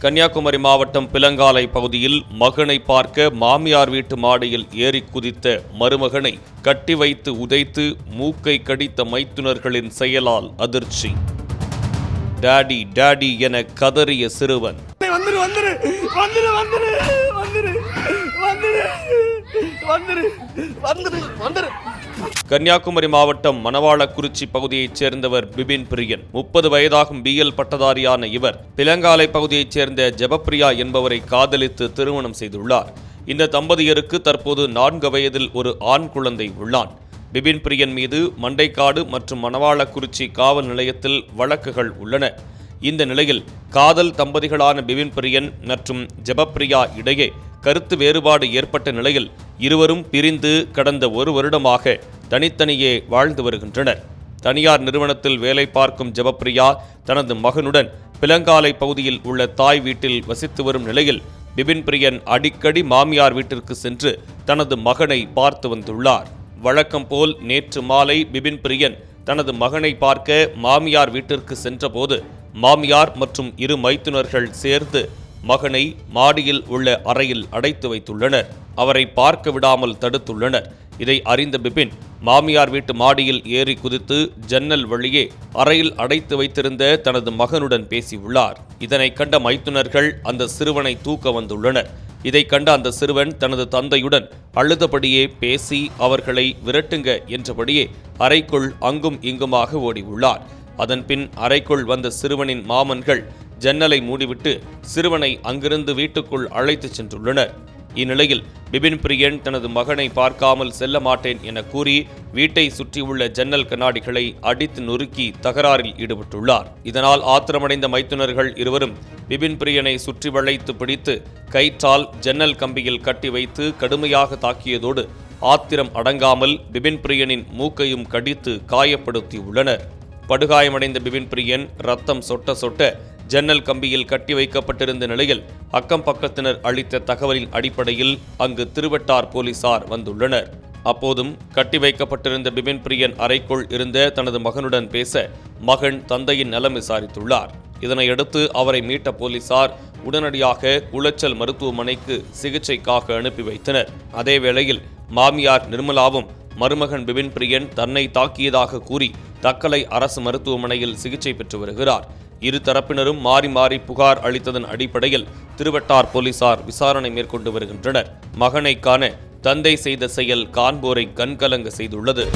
கன்னியாகுமரி மாவட்டம் பிலங்காலை பகுதியில் மகனை பார்க்க மாமியார் வீட்டு மாடியில் ஏறி குதித்த மருமகனை கட்டி வைத்து உதைத்து மூக்கை கடித்த மைத்துனர்களின் செயலால் அதிர்ச்சி டாடி டாடி என கதறிய சிறுவன் வந்துரு கன்னியாகுமரி மாவட்டம் மணவாளக்குறிச்சி பகுதியைச் சேர்ந்தவர் பிபின் பிரியன். முப்பது வயதாகும் பிஎல் பட்டதாரியான இவர் பிலங்காலை பகுதியைச் சேர்ந்த ஜெபப்ரியா என்பவரை காதலித்து திருமணம் செய்துள்ளார். இந்த தம்பதியருக்கு தற்போது நான்கு வயதில் ஒரு ஆண் குழந்தை உள்ளான். பிபின் பிரியன் மீது மண்டைக்காடு மற்றும் மணவாளக்குறிச்சி காவல் நிலையத்தில் வழக்குகள் உள்ளன. இந்த நிலையில் காதல் தம்பதிகளான பிபின் பிரியன் மற்றும் ஜெபப்ரியா இடையே கருத்து வேறுபாடு ஏற்பட்ட நிலையில் இருவரும் பிரிந்து கடந்த ஒரு வருடமாக தனித்தனியே வாழ்ந்து வருகின்றனர். தனியார் நிறுவனத்தில் வேலை பார்க்கும் ஜெபப்பிரியா தனது மகனுடன் பிலங்காலை பகுதியில் உள்ள தாய் வீட்டில் வசித்து வரும் நிலையில் பிபின் பிரியன் அடிக்கடி மாமியார் வீட்டிற்கு சென்று தனது மகனை பார்த்து வந்துள்ளார். வழக்கம் போல் நேற்று மாலை பிபின் பிரியன் தனது மகனை பார்க்க மாமியார் வீட்டிற்கு சென்றபோது மாமியார் மற்றும் இரு மைத்துனர்கள் சேர்ந்து மகனை மாடியில் உள்ள அறையில் அடைத்து வைத்துள்ளனர். அவரை பார்க்க விடாமல் தடுத்துள்ளனர். இதை அறிந்த பிபின் மாமியார் வீட்டு மாடியில் ஏறி குதித்து ஜன்னல் வழியே அறையில் அடைத்து வைத்திருந்த தனது மகனுடன் பேசியுள்ளார். இதனை கண்ட மைத்துனர்கள் அந்த சிறுவனை தூக்க வந்துள்ளனர். இதை கண்ட அந்த சிறுவன் தனது தந்தையுடன் அழுதபடியே பேசி அவர்களை விரட்டுங்க என்றபடியே அறைக்குள் அங்கும் இங்குமாக ஓடியுள்ளார். அதன்பின் அறைக்குள் வந்த சிறுவனின் மாமன்கள் ஜன்னலை மூடிவிட்டு சிறுவனை அங்கிருந்து வீட்டுக்குள் அழைத்துச் சென்றுள்ளனர். இந்நிலையில் பிபின் பிரியன் தனது மகனை பார்க்காமல் செல்ல மாட்டேன் என கூறி வீட்டை சுற்றியுள்ள ஜன்னல் கண்ணாடிகளை அடித்து நொறுக்கி தகராறில் ஈடுபட்டுள்ளார். இதனால் ஆத்திரமடைந்த மைத்துனர்கள் இருவரும் பிபின் பிரியனை சுற்றி வளைத்து பிடித்து கயிற்றால் ஜன்னல் கம்பியில் கட்டி வைத்து கடுமையாக தாக்கியதோடு ஆத்திரம் அடங்காமல் பிபின் பிரியனின் மூக்கையும் கடித்து காயப்படுத்தியுள்ளனர். படுகாயமடைந்த பிபின் பிரியன் ரத்தம் சொட்ட சொட்ட ஜன்னல் கம்பியில் கட்டி வைக்கப்பட்டிருந்த நிலையில் அக்கம் பக்கத்தினர் அளித்த தகவலின் அடிப்படையில் அங்கு திருவட்டார் போலீசார் வந்துள்ளனர். அப்போதும் கட்டி வைக்கப்பட்டிருந்த பிபின் பிரியன் அறைக்குள் இருந்த தனது மகனுடன் பேச மகன் தந்தையின் நலம் விசாரித்துள்ளார். இதனையடுத்து அவரை மீட்ட போலீசார் உடனடியாக குளச்சல் மருத்துவமனைக்கு சிகிச்சைக்காக அனுப்பி வைத்தனர். அதேவேளையில் மாமியார் நிர்மலாவும் மருமகன் பிபின் பிரியன் தன்னை தாக்கியதாக கூறி தக்கலை அரசு மருத்துவமனையில் சிகிச்சை பெற்று வருகிறார். இரு தரப்பினரும் மாறி மாறி புகார் அளித்ததன் அடிப்படையில் திருவட்டார் போலீசார் விசாரணை மேற்கொண்டு வருகின்றனர். மகனை காண தந்தை செய்த செயல் காண்போரை கண்கலங்க செய்துள்ளது.